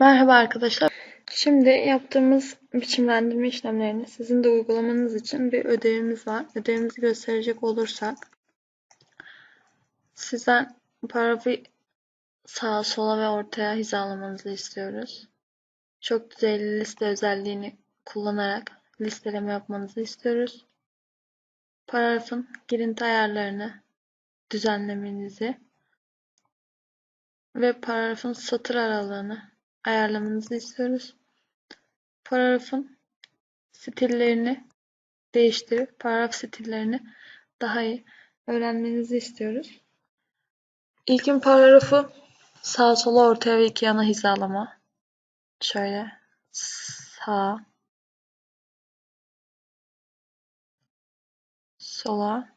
Merhaba arkadaşlar. Şimdi yaptığımız biçimlendirme işlemlerini sizin de uygulamanız için bir ödevimiz var. Ödevimizi gösterecek olursak sizden paragrafı sağa sola ve ortaya hizalamanızı istiyoruz. Çok düzeyli liste özelliğini kullanarak listeleme yapmanızı istiyoruz. Paragrafın girinti ayarlarını düzenlemenizi ve paragrafın satır aralığını ayarlamanızı istiyoruz. Paragrafın stillerini değiştirip paragraf stillerini daha iyi öğrenmenizi istiyoruz. İlkin paragrafı sağa sola ortaya ve iki yana hizalama. Şöyle sağ sola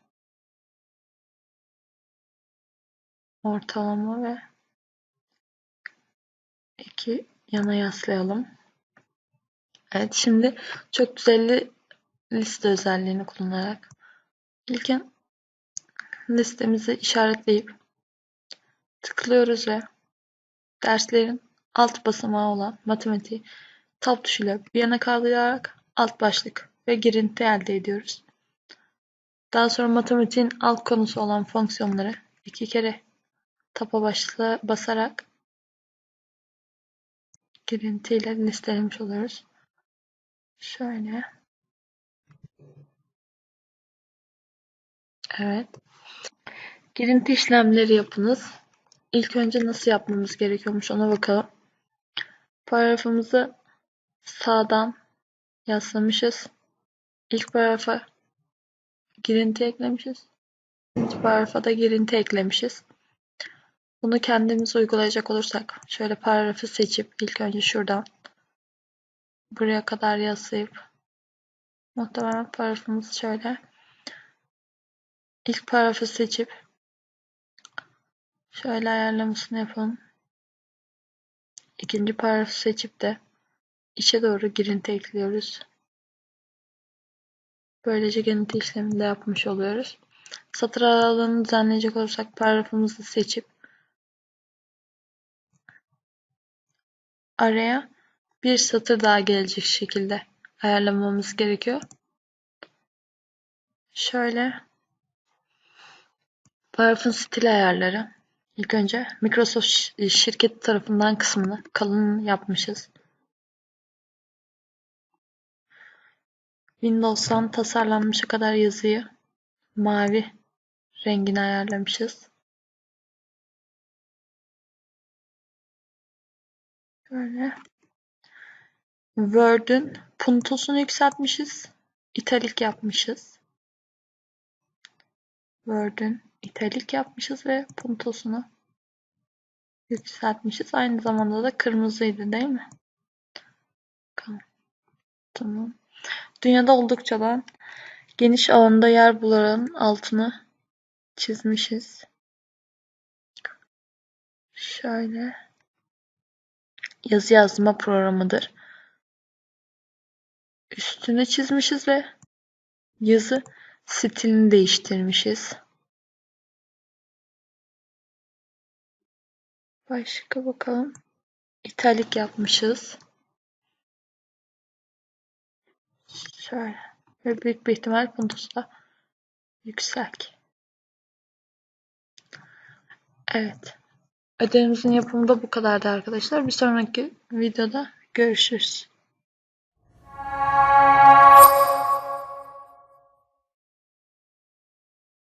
ortalama ve iki yana yaslayalım. Evet şimdi çok düzenli liste özelliğini kullanarak ilkin listemizi işaretleyip tıklıyoruz ve derslerin alt basamağı olan matematiği tab tuşuyla bir yana kaldırarak alt başlık ve girinti elde ediyoruz. Daha sonra matematiğin alt konusu olan fonksiyonları iki kere tapa başlığa basarak girintiyle listelemiş oluyoruz. Şöyle. Evet. Girinti işlemleri yapınız. İlk önce nasıl yapmamız gerekiyormuş ona bakalım. Paragrafımızı sağdan yaslamışız. İlk paragrafa girinti eklemişiz. İkinci paragrafa da girinti eklemişiz. Bunu kendimiz uygulayacak olursak şöyle paragrafı seçip ilk önce şuradan buraya kadar yaslayıp muhtemelen paragrafımız şöyle ilk paragrafı seçip şöyle ayarlamasını yapalım. İkinci paragrafı seçip de içe doğru girinti ekliyoruz. Böylece girinti işlemini de yapmış oluyoruz. Satır aralığını düzenleyecek olursak paragrafımızı seçip araya bir satır daha gelecek şekilde ayarlamamız gerekiyor. Şöyle paragrafın stil ayarları. İlk önce Microsoft şirketi tarafından kısmını kalın yapmışız. Windows'tan tasarlanmışa kadar yazıyı mavi rengini ayarlamışız. Böyle. Word'ün puntosunu yükseltmişiz. İtalik yapmışız. Word'ün italik yapmışız ve puntosunu yükseltmişiz. Aynı zamanda da kırmızıydı değil mi? Tamam. Dünyada oldukça da geniş alanda yer bulan altını çizmişiz. Şöyle yazı yazma programıdır. Üstüne çizmişiz ve yazı stilini değiştirmişiz. Başka bakalım. İtalik yapmışız. Şöyle. Ve büyük bir ihtimal puntosu da yüksek. Evet. Ödevimizin yapımı da bu kadardı arkadaşlar. Bir sonraki videoda görüşürüz.